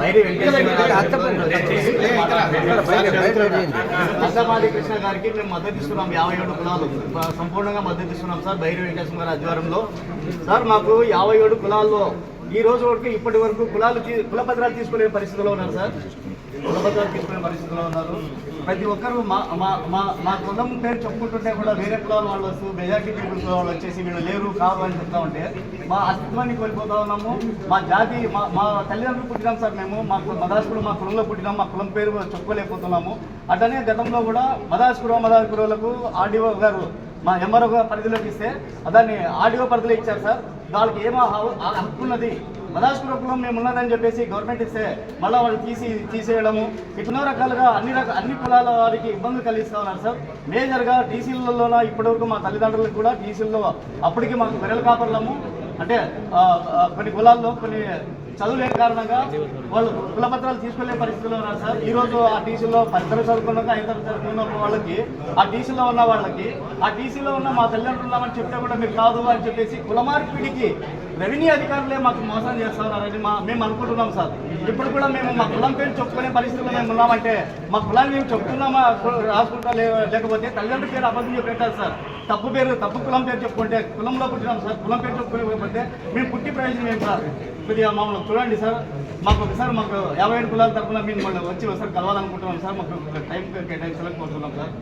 బైరి కృష్ణ గారికి మేము మద్దతు ఇస్తున్నాం. యాభై ఏడు కులాలు. సంపూర్ణంగా మద్దతు ఇస్తున్నాం సార్. బైరి వెంకటేశ్వర గారి ఆధ్వర్యంలో. సార్ మాకు యాభై ఏడు కులాల్లో ఈ రోజు వరకు ఇప్పటి వరకు కులాలు కుల పత్రాలు తీసుకునే పరిస్థితిలో ఉన్నారు సార్. కుల తీసుకునే పరిస్థితిలో ఉన్నారు. ప్రతి ఒక్కరు మా మా మా మా కులం పేరు చెప్పుకుంటుంటే కూడా వేరే కులాల వాళ్ళు వస్తూ మెజార్టీ పీపుల్స్ వాళ్ళు వచ్చేసి వీళ్ళు లేరు కాదు అని చెప్తా ఉంటే మా అస్తిత్వాన్ని కోల్పోతా ఉన్నాము. మా జాతి మా మా తల్లిదండ్రులు పుట్టినాం సార్ మేము. మా మదాసుకుడు మా కులంలో పుట్టినాం. మా కులం పేరు చెప్పుకోలేకపోతున్నాము. అట్లనే గతంలో కూడా మదాసుకుడు మదాస్పురాలకు ఆర్డీఓ గారు మా ఎంఆర్ఓ పరిధిలోకి ఇస్తే దాన్ని ఆర్డీఓ పరిధిలో ఇచ్చారు సార్. దానికి ఏమో హక్కు- ఉన్నది? మదాస్పుర మేము ఉన్నదని చెప్పేసి గవర్నమెంట్ ఇస్తే మళ్ళీ వాళ్ళు తీసి తీసేయడము. ఎన్నో రకాలుగా అన్ని రకాల అన్ని కులాల వారికి ఇబ్బందులు కలిగిస్తూ ఉన్నారు సార్. మేజర్గా టీసీలలోన ఇప్పటివరకు మా తల్లిదండ్రులకు కూడా టీసీల్లో అప్పటికి మాకు వెరల కాపర్లము. అంటే కొన్ని కులాల్లో కొన్ని చదువులేని కారణంగా వాళ్ళు కులపత్రాలు తీసుకోలే పరిస్థితిలో ఉన్నారు సార్. ఈ రోజు ఆ టీసీలో పద్దరు చదువుకున్నాక ఐదు చదువుకున్న వాళ్ళకి ఆ టీసీలో ఉన్న వాళ్ళకి ఆ టీసీలో ఉన్న మా తల్లిదండ్రులు ఉన్నామని చెప్తే కూడా మీరు కాదు అని చెప్పేసి కుల మార్పిడికి రెవెన్యూ అధికారులే మాకు మోసం చేస్తున్నారని మా మేము అనుకుంటున్నాం సార్. ఇప్పుడు కూడా మేము మా కులం పేరు చెప్పుకునే పరిస్థితిలో మేము ఉన్నామంటే మా కులాన్ని మేము చెప్తున్నామా రాసుకుంటా లేకపోతే తల్లిదండ్రుల పేరు అబద్ధం చెప్పేటారు సార్. తప్పు పేరు తప్పు కులం పేరు చెప్పుకుంటే కులంలో పుట్టినాం సార్. కులం పేరు చెప్పుకోకపోతే మీ పుట్టి ప్రయోజనం ఏం సార్? కొద్దిగా మమ్మల్ని చూడండి సార్. మాకు ఒకసారి మాకు యాభై ఏడు కులాల తరఫున మీరు మళ్ళీ వచ్చి ఒకసారి కలవాలనుకుంటున్నాం సార్. మాకు టైం కేటాయించాలని కోరుతున్నాం సార్.